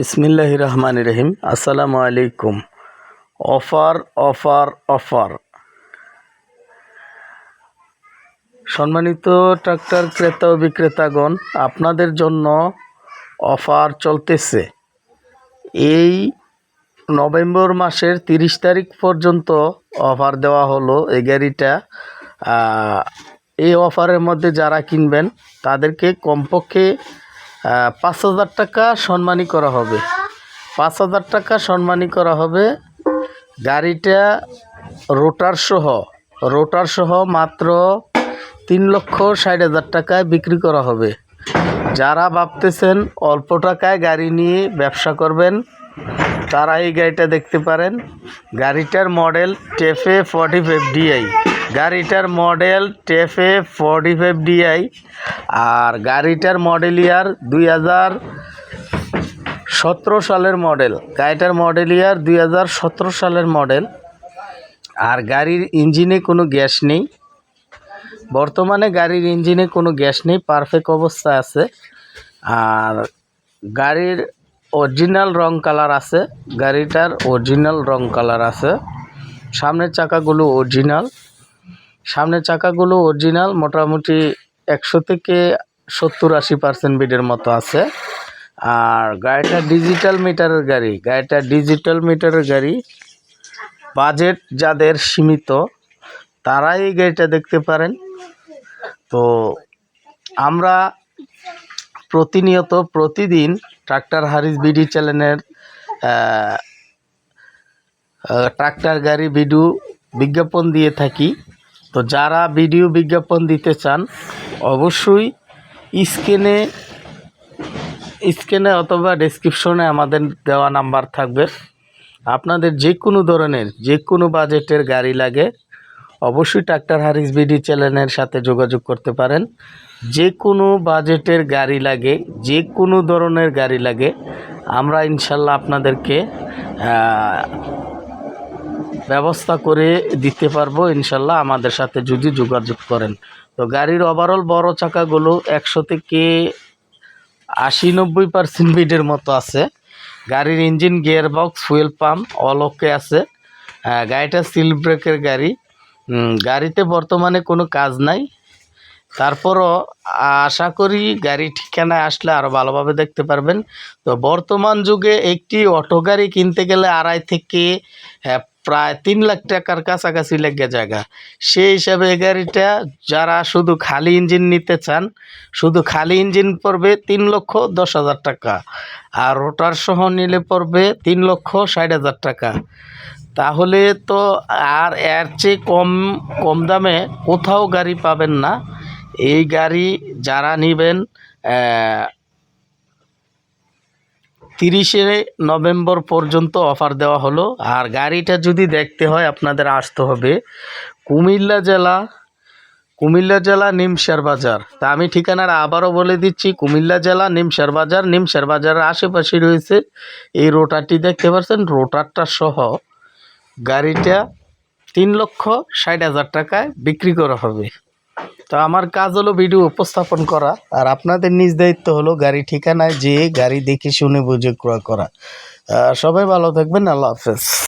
বিসমিল্লাহ রহমান রহিম। আসসালামু আলাইকুম। Offer offer offer. সম্মানিত ট্রাক্টর ক্রেতা ও বিক্রেতাগণ, আপনাদের জন্য অফার চলতেছে। এই নভেম্বর মাসের তিরিশ তারিখ পর্যন্ত অফার দেওয়া হলো এই গাড়িটা। এই অফারের মধ্যে যারা কিনবেন, তাদেরকে কমপক্ষে পাঁচ হাজার টাকা সম্মানী করা হবে। পাঁচ হাজার টাকা সম্মানী করা হবে। গাড়িটা রোটার সহ রোটার সহ মাত্র তিন লক্ষ ষাট হাজার টাকায় বিক্রি করা হবে। যারা ভাবতেছেন অল্প টাকায় গাড়ি নিয়ে ব্যবসা করবেন, তারা এই গাড়িটা দেখতে পারেন। গাড়িটার model TAFE forty five DI গাড়িটার model TAFE forty five DI আর গাড়িটার মডেল ইয়ার দুই হাজার সতেরো সালের মডেল। গাড়িটার মডেল ইয়ার দুই হাজার সতেরো সালের মডেল। আর গাড়ির ইঞ্জিনে কোনো গ্যাস নেই। বর্তমানে গাড়ির ইঞ্জিনে কোনো গ্যাস নেই, পারফেক্ট অবস্থা আছে। আর গাড়ির অরিজিনাল রং কালার আছে, গাড়িটার অরিজিনাল রং কালার আছে। সামনের চাকাগুলো অরিজিনাল। সামনের চাকাগুলো অরিজিনাল মোটামুটি একশো থেকে সত্তর আশি পার্সেন্ট বিডের মতো আছে। আর গাড়িটা ডিজিটাল মিটারের গাড়ি, গাড়িটা ডিজিটাল মিটারের গাড়ি। বাজেট যাদের সীমিত, তারাই এই গাড়িটা দেখতে পারেন। তো আমরা প্রতিনিয়ত, প্রতিদিন ট্রাক্টর হারিস বিডি চ্যানেলের ট্রাক্টর গাড়ি ভিডিও বিজ্ঞাপন দিয়ে থাকি। তো যারা ভিডিও বিজ্ঞাপন দিতে চান, অবশ্যই স্ক্রিনে স্ক্রিনে অথবা ডেসক্রিপশনে আমাদের দেওয়া নাম্বার থাকবে। আপনাদের যে কোনো ধরনের যে কোনো বাজেটের গাড়ি লাগে, অবশ্যই ট্রাক্টর হারিস বিডি চ্যানেলের সাথে যোগাযোগ করতে পারেন। যে কোনো বাজেটের গাড়ি লাগে যে কোনো ধরনের গাড়ি লাগে, আমরা ইনশাল্লাহ আপনাদেরকে ব্যবস্থা করে দিতে পারব, ইনশাল্লাহ আমাদের সাথে যদি যোগাযোগ করেন। তো গাড়ির ওভারঅল বড় চাকাগুলো একশো থেকে আশি নব্বই পার্সেন্ট বিডের মতো আছে। গাড়ির engine gear box fuel pump all okay আছে গাড়িটা সিল ব্রেকের গাড়ি। গাড়িতে বর্তমানে কোনো কাজ নাই। তারপরও আশা করি গাড়ি ঠিকানায় আসলে আরও ভালোভাবে দেখতে পারবেন। তো বর্তমান যুগে একটি অটো গাড়ি কিনতে গেলে আড়াই থেকে প্রায় তিন লাখ টাকার কাছাকাছি লেগে জায়গা। সেই হিসাবে এই গাড়িটা যারা শুধু খালি ইঞ্জিন নিতে চান, শুধু খালি ইঞ্জিন পড়বে তিন লক্ষ দশ হাজার টাকা আর রোটার সহ নিলে পড়বে তিন লক্ষ ষাট হাজার টাকা। তাহলে তো আর এর চেয়ে কম কম দামে কোথাও গাড়ি পাবেন না। এই গাড়ি যারা নেবেন তিরিশে নভেম্বর পর্যন্ত অফার দেওয়া হলো। আর গাড়িটা যদি দেখতে হয়, আপনাদের আসতে হবে কুমিল্লা জেলা কুমিল্লা জেলা নিমসার বাজার। তা আমি ঠিকানাটা আবারও বলে দিচ্ছি, কুমিল্লা জেলা নিমসার বাজার। নিমসার বাজারের আশেপাশে রয়েছে এই রোটারটি, দেখতে পাচ্ছেন? রোটারটা সহ গাড়িটা তিন লক্ষ ষাট হাজার টাকায় বিক্রি করা হবে। তো আমার কাজ হলো ভিডিও উপস্থাপন করা, আর আপনাদের নিজ দায়িত্ব হলো গাড়ি ঠিকানায় যেয়ে গাড়ি দেখে শুনে বুঝে ক্রয় করা। সবাই ভালো থাকবেন, আল্লাহ হাফেজ।